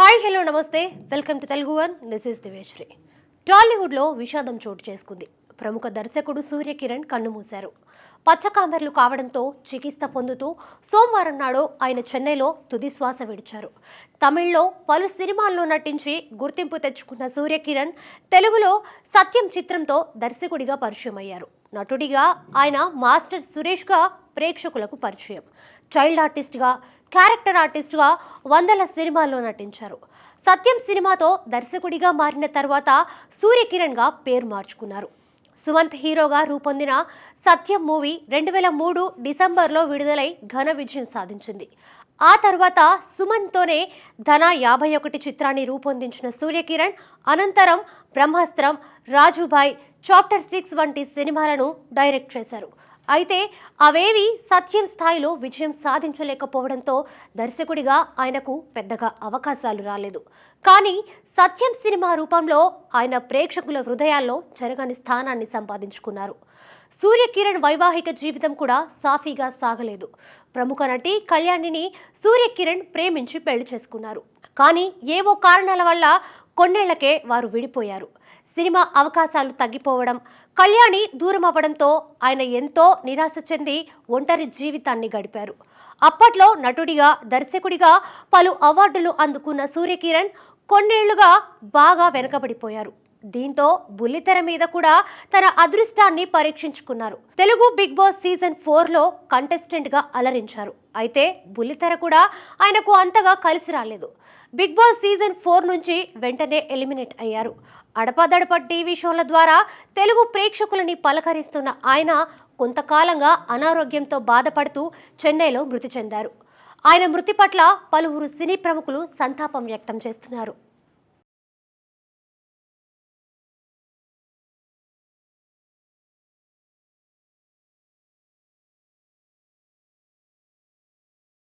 Hi hello నమస్తే. Welcome to Telugu one. This is Diveshri టాలీవుడ్లో విషాదం చోటు చేసుకుంది. ప్రముఖ దర్శకుడు సూర్యకిరణ్ కన్నుమూశారు. పచ్చకామెర్లు కావడంతో చికిత్స పొందుతూ సోమవారం నాడు ఆయన చెన్నైలో తుది శ్వాస విడిచారు. తమిళ్ళో పలు సినిమాల్లో నటించి గుర్తింపు తెచ్చుకున్న సూర్యకిరణ్ తెలుగులో సత్యం చిత్రంతో దర్శకుడిగా పరిచయం అయ్యారు నటుడిగా ఆయన మాస్టర్ సురేష్గా ప్రేక్షకులకు పరిచయం. చైల్డ్ ఆర్టిస్ట్గా క్యారెక్టర్ ఆర్టిస్ట్గా వందల సినిమాల్లో నటించారు. సత్యం సినిమాతో దర్శకుడిగా మారిన తర్వాత సూర్యకిరణ్గా పేరు మార్చుకున్నారు. సుమంత్ హీరోగా రూపొందిన సత్యం మూవీ రెండు వేల మూడు డిసెంబర్లో విడుదలై ఘన విజయం సాధించింది. ఆ తర్వాత సుమన్తోనే ధన యాభై ఒకటి చిత్రాన్ని రూపొందించిన సూర్యకిరణ్ అనంతరం బ్రహ్మాస్త్రం రాజుభాయ్ చాప్టర్ సిక్స్ వంటి సినిమాలను డైరెక్ట్ చేశారు. అయితే అవేవి సత్యం స్థాయిలో విజయం సాధించలేకపోవడంతో దర్శకుడిగా ఆయనకు పెద్దగా అవకాశాలు రాలేదు. కానీ సత్యం సినిమా రూపంలో ఆయన ప్రేక్షకుల హృదయాల్లో చెరగని స్థానాన్ని సంపాదించుకున్నారు. సూర్యకిరణ్ వైవాహిక జీవితం కూడా సాఫీగా సాగలేదు. ప్రముఖ నటి కళ్యాణిని సూర్యకిరణ్ ప్రేమించి పెళ్ళి చేసుకున్నారు. కానీ ఏవో కారణాల వల్ల కొన్నేళ్ళకే వారు విడిపోయారు. సినిమా అవకాశాలు తగ్గిపోవడం కళ్యాణి దూరం అవ్వడంతో ఆయన ఎంతో నిరాశ చెంది ఒంటరి జీవితాన్ని గడిపారు. అప్పట్లో నటుడిగా దర్శకుడిగా పలు అవార్డులు అందుకున్న సూర్యకిరణ్ కొన్నేళ్ళుగా బాగా వెనకబడిపోయారు. దీంతో బుల్లితెర మీద కూడా తన అదృష్టాన్ని పరీక్షించుకున్నారు. తెలుగు బిగ్ బాస్ సీజన్ ఫోర్లో కంటెస్టెంట్గా అలరించారు. అయితే బుల్లితెర కూడా ఆయనకు అంతగా కలిసి రాలేదు. బిగ్ బాస్ సీజన్ ఫోర్ నుంచి వెంటనే ఎలిమినేట్ అయ్యారు. అడపదడప టీవీ షోల ద్వారా తెలుగు ప్రేక్షకులని పలకరిస్తున్న ఆయన కొంతకాలంగా అనారోగ్యంతో బాధపడుతూ చెన్నైలో మృతి చెందారు. ఆయన మృతి పట్ల పలువురు సినీ ప్రముఖులు సంతాపం వ్యక్తం చేస్తున్నారు.